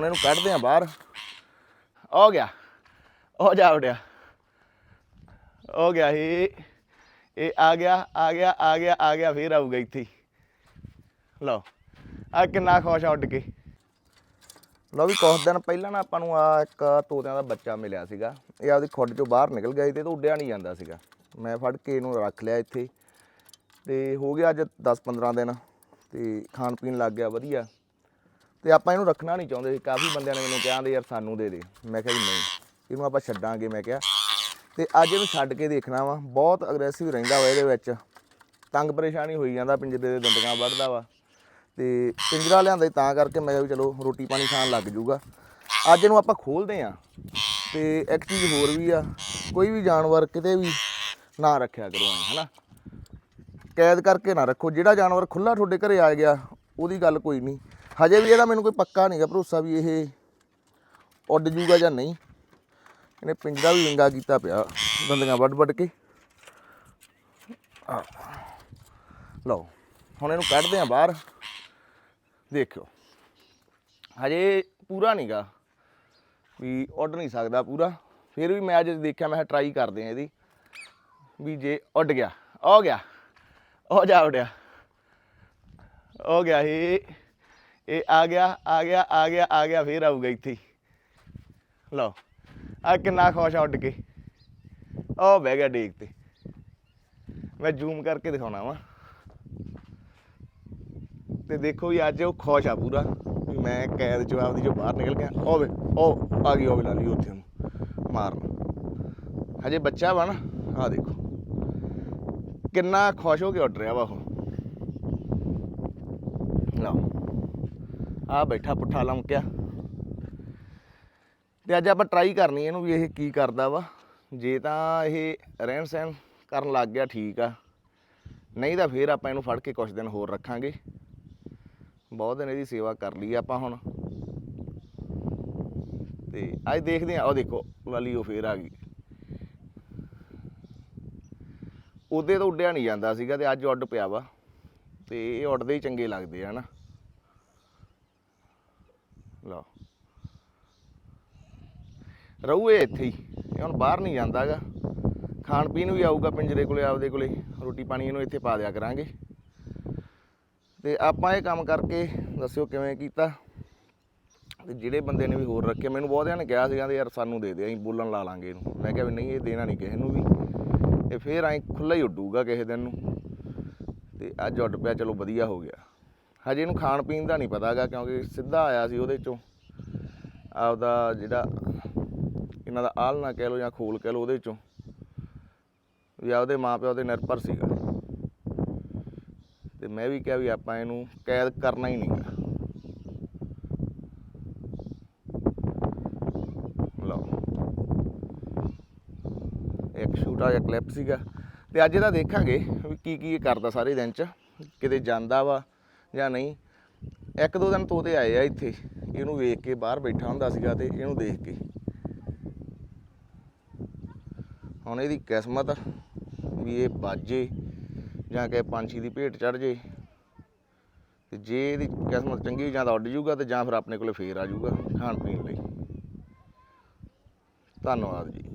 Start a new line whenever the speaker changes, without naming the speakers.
ਹੁਣ ਇਹਨੂੰ ਕੱਢਦੇ ਆ ਬਾਹਰ। ਹੋ ਗਿਆ। ਹੋ ਜਾ ਉੜਿਆ ਹੋ ਗਿਆ ਇਹ ਇਹ ਆ ਗਿਆ ਆ ਗਿਆ ਆ ਗਿਆ ਆ ਗਿਆ, ਫੇਰ ਆਊਗਾ ਇੱਥੇ ਲਓ ਆ ਕਿੰਨਾ ਖੁਸ਼ ਆ ਉੱਡ ਕੇ। ਲਓ ਵੀ ਕੁਝ ਦਿਨ ਪਹਿਲਾਂ ਨਾ ਆਪਾਂ ਨੂੰ ਆ ਇੱਕ ਤੋਤਿਆਂ ਦਾ ਬੱਚਾ ਮਿਲਿਆ ਸੀਗਾ। ਇਹ ਆਪਦੀ ਖੁੱਡ ਚੋਂ ਬਾਹਰ ਨਿਕਲ ਗਿਆ ਸੀ ਤੇ ਇਹ ਉੱਡਿਆ ਨਹੀਂ ਜਾਂਦਾ ਸੀਗਾ। ਮੈਂ ਫੜ ਕੇ ਇਹਨੂੰ ਰੱਖ ਲਿਆ ਇੱਥੇ। ਤੇ ਹੋ ਗਿਆ ਅੱਜ 10-15 ਦਿਨ। ਤੇ ਖਾਣ ਪੀਣ ਲੱਗ ਗਿਆ, ਵਧੀਆ। ਤੇ ਆਪਾਂ ਇਹਨੂੰ ਰੱਖਣਾ ਨਹੀਂ ਚਾਹੁੰਦੇ। ਸੀ ਕਾਫੀ ਬੰਦਿਆਂ ਨੇ ਮੈਨੂੰ ਕਿਹਾ ਦੇ ਯਾਰ ਸਾਨੂੰ ਦੇ ਦੇ। ਮੈਂ ਕਿਹਾ ਜੀ ਨਹੀਂ। ਇਹਨੂੰ ਆਪਾਂ ਛੱਡਾਂਗੇ, ਮੈਂ ਕਿਹਾ। ਤੇ ਅੱਜ ਇਹਨੂੰ ਛੱਡ ਕੇ ਦੇਖਣਾ ਵਾ। ਬਹੁਤ ਅਗਰੈਸਿਵ ਰਹਿੰਦਾ ਵਾ ਇਹਦੇ ਵਿੱਚ। ਤੰਗ ਪਰੇਸ਼ਾਨੀ ਹੋਈ ਜਾਂਦਾ, ਪਿੰਜਰੇ ਦੇ ਦੰਦਕਾਂ ਵੱਢਦਾ ਵਾ। ਤੇ ਪਿੰਜਰਾ ਲਿਆਂਦਾ ਤਾਂ ਕਰਕੇ ਮੈਂ ਕਿਹਾ ਵੀ ਚਲੋ, ਰੋਟੀ ਪਾਣੀ ਖਾਣ ਲੱਗ ਜੂਗਾ। ਅੱਜ ਇਹਨੂੰ ਆਪਾਂ ਖੋਲਦੇ ਆਂ। ਤੇ ਇੱਕ ਚੀਜ਼ ਹੋਰ ਵੀ ਆ, ਕੋਈ ਵੀ ਜਾਨਵਰ ਕਿਤੇ ਵੀ ਨਾ ਰੱਖਿਆ ਕਰੋ ਐਂ, ਹਨਾ। ਕੈਦ ਕਰਕੇ ਨਾ ਰੱਖੋ। ਜਿਹੜਾ ਜਾਨਵਰ ਖੁੱਲਾ ਤੁਹਾਡੇ ਘਰੇ ਆ ਗਿਆ, ਉਹਦੀ ਗੱਲ ਕੋਈ ਨਹੀਂ। ਹਜੇ ਵੀ ਇਹਦਾ ਮੈਨੂੰ ਕੋਈ ਪੱਕਾ ਨਹੀਂਗਾ ਭਰੋਸਾ ਵੀ ਇਹ ਉੱਡ ਜੂਗਾ ਜਾਂ ਨਹੀਂ। ਇਹਨੇ ਪਿੰਜਰਾ ਵੀ ਵਿੰਗਾ ਕੀਤਾ ਪਿਆ ਦੰਦੀਆਂ ਵੱਢ ਵੱਢ ਕੇ। ਲਓ, ਹੁਣ ਇਹਨੂੰ ਕੱਢਦੇ ਆ ਬਾਹਰ। ਦੇਖਿਓ। ਹਜੇ ਪੂਰਾ ਨਹੀਂਗਾ ਵੀ ਉੱਡ ਨਹੀਂ ਸਕਦਾ ਪੂਰਾ। ਫਿਰ ਵੀ ਮੈਂ ਅੱਜ ਦੇਖਿਆ, ਮੈਂ ਟਰਾਈ ਕਰਦੇ ਆ ਇਹਦੀ। ਵੀ ਜੇ ਉੱਡ ਗਿਆ। ਆ ਗਿਆ। ਹੋ ਜਾ ਉੱਡਿਆ। ਹੋ ਗਿਆ ਇਹ ਇਹ ਆ ਗਿਆ ਆ ਗਿਆ ਆ ਗਿਆ ਆ ਗਿਆ, ਫੇਰ ਆਊਗਾ ਇੱਥੇ ਹੀ। ਲਓ ਆ ਕਿੰਨਾ ਖੁਸ਼ ਆ ਉੱਡ ਕੇ। ਉਹ ਬਹਿ ਗਿਆ ਡੇਕ ਤੇ। ਮੈਂ ਜ਼ੂਮ ਕਰਕੇ ਦਿਖਾਉਣਾ ਵਾ। ਤੇ ਦੇਖੋ ਵੀ ਅੱਜ ਉਹ ਖੁਸ਼ ਆ ਪੂਰਾ। ਵੀ ਮੈਂ ਕੈਦ ਚੋਂ ਆਪਦੀ ਜੋ ਬਾਹਰ ਨਿਕਲ ਗਿਆ। ਉਹ ਉਹ ਆ ਗਈ, ਉਹ ਵੇ ਲਾ ਲਈ ਉੱਥੇ ਨੂੰ ਮਾਰਨ। ਹਜੇ ਬੱਚਾ ਵਾ ਨਾ ਆ ਦੇਖੋ। ਕਿੰਨਾ ਖੁਸ਼ ਹੋ ਕੇ ਉੱਡ ਰਿਹਾ ਵਾ ਉਹ। ਲਓ। ਆ ਬੈਠਾ ਪੁੱਠਾ ਲਮਕਿਆ। ਤੇ ਅੱਜ ਆਪਾਂ ਟਰਾਈ ਕਰਨੀ ਇਹਨੂੰ ਵੀ ਇਹ ਕੀ ਕਰਦਾ ਵਾ। ਜੇ ਤਾਂ ਇਹ ਰਹਿਣ ਸਹਿਣ ਕਰਨ ਲੱਗ ਗਿਆ ਠੀਕ ਆ। ਨਹੀਂ ਤਾਂ ਫੇਰ ਆਪਾਂ ਇਹਨੂੰ ਫੜ ਕੇ ਕੁਝ ਦਿਨ ਹੋਰ ਰੱਖਾਂਗੇ। ਬਹੁਤ ਦਿਨ ਇਹਦੀ ਸੇਵਾ ਕਰ ਲਈ ਆਪਾਂ ਹੁਣ। ਤੇ ਅੱਜ ਦੇਖਦੇ ਆ ਉਹ ਦੇਖੋ ਲਾਲੀ ਉਹ ਫੇਰ ਆ ਗਈ। ਉਹਦੇ ਤਾਂ ਉੱਡਿਆ ਨਹੀਂ ਜਾਂਦਾ ਸੀਗਾ ਤੇ ਅੱਜ ਉੱਡ ਪਿਆ ਵਾ। ਤੇ ਇਹ ਉੱਡਦੇ ਹੀ ਚੰਗੇ ਲੱਗਦੇ ਆ ਨਾ ਲਓ। ਰਹੂ ਇਹ ਇੱਥੇ ਹੀ। ਇਹ ਹੁਣ ਬਾਹਰ ਨਹੀਂ ਜਾਂਦਾਗਾ ਖਾਣ ਪੀਣ ਵੀ ਆਊਗਾ ਪਿੰਜਰੇ ਕੋਲੇ, ਆਪਦੇ ਕੋਲੇ। ਰੋਟੀ ਪਾਣੀ ਇਹਨੂੰ ਇੱਥੇ ਪਾ ਦਿਆ ਕਰਾਂਗੇ। ਤੇ ਆਪਾਂ ਇਹ ਕੰਮ ਕਰਕੇ ਦੱਸਿਓ ਕਿਵੇਂ ਕੀਤਾ। ਤੇ ਜਿਹੜੇ ਬੰਦੇ ਨੇ ਵੀ ਹੋਰ ਰੱਖੇ, ਮੈਨੂੰ ਬਹੁਤਿਆਂ ਨੇ ਕਿਹਾ ਸੀਗਾ ਤੇ ਯਾਰ ਸਾਨੂੰ ਦੇ ਦੇ, ਅਸੀਂ ਬੋਲਣ ਲਾ ਲਾਂਗੇ ਇਹਨੂੰ। ਮੈਂ ਕਿਹਾ ਵੀ ਨਹੀਂ, ਇਹ ਦੇਣਾ ਨਹੀਂ ਕਿਸੇ ਨੂੰ ਵੀ। ਇਹ ਫੇਰ ਐਂ ਖੁੱਲਾ ਹੀ ਉੱਡੂਗਾ ਕਿਸੇ ਦਿਨ ਨੂੰ। ਤੇ ਅੱਜ ਉੱਡ ਪਿਆ, ਚਲੋ ਵਧੀਆ ਹੋ ਗਿਆ। ਹਜੇ ਇਹਨੂੰ ਖਾਣ ਪੀਣ ਦਾ ਨਹੀਂ ਪਤਾਗਾ ਕਿਉਂਕਿ ਸਿੱਧਾ ਆਇਆ ਸੀ ਉਹਦੇ ਚੋਂ। ਆਪਦਾ ਜਿਹੜਾ ਇਹਨਾਂ ਦਾ ਆਲਣਾ ਕਹਿ ਲਓ ਜਾਂ ਖੋਲ ਕਹਿ ਲਓ ਉਹਦੇ ਚੋਂ। ਵੀ ਆਪਦੇ ਮਾਪਿਓ 'ਤੇ ਨਿਰਭਰ ਸੀਗਾ। ਤੇ ਮੈਂ ਵੀ ਕਿਹਾ ਵੀ ਆਪਾਂ ਇਹਨੂੰ ਕੈਦ ਕਰਨਾ ਹੀ ਨਹੀਂਗਾ ਲਓ। ਇੱਕ ਛੋਟਾ ਜਿਹਾ ਕਲਿੱਪ ਸੀਗਾ। ਤੇ ਅੱਜ ਇਹਦਾ ਦੇਖਾਂਗੇ ਵੀ ਕੀ ਕੀ ਕਰਦਾ ਸਾਰੇ ਦਿਨ ਚ। ਕਿਤੇ ਜਾਂਦਾ ਵਾ ਜਾਂ ਨਹੀਂ, ਇੱਕ ਦੋ ਦਿਨ ਤੋਤੇ ਆਏ ਆ ਇੱਥੇ, ਇਹਨੂੰ ਵੇਖ ਕੇ ਬਾਹਰ ਬੈਠਾ ਹੁੰਦਾ ਸੀਗਾ ਤੇ ਇਹਨੂੰ ਦੇਖ ਕੇ। ਹੁਣ ਇਹਦੀ ਕਿਸਮਤ ਵੀ ਇਹ ਬਾਜੇ ਜਾਂ ਕਿ ਪੰਛੀ ਦੀ ਭੇਟ ਚੜ ਜੇ, ਤੇ ਜੇ ਇਹਦੀ ਕਿਸਮਤ ਚੰਗੀ ਜਾਂ ਤਾਂ ਉੱਡ ਜੂਗਾ ਤੇ ਜਾਂ ਫਿਰ ਆਪਣੇ ਕੋਲੇ ਫੇਰ ਆ ਜੂਗਾ ਖਾਣ ਪੀਣ ਲਈ। ਧੰਨਵਾਦ ਜੀ।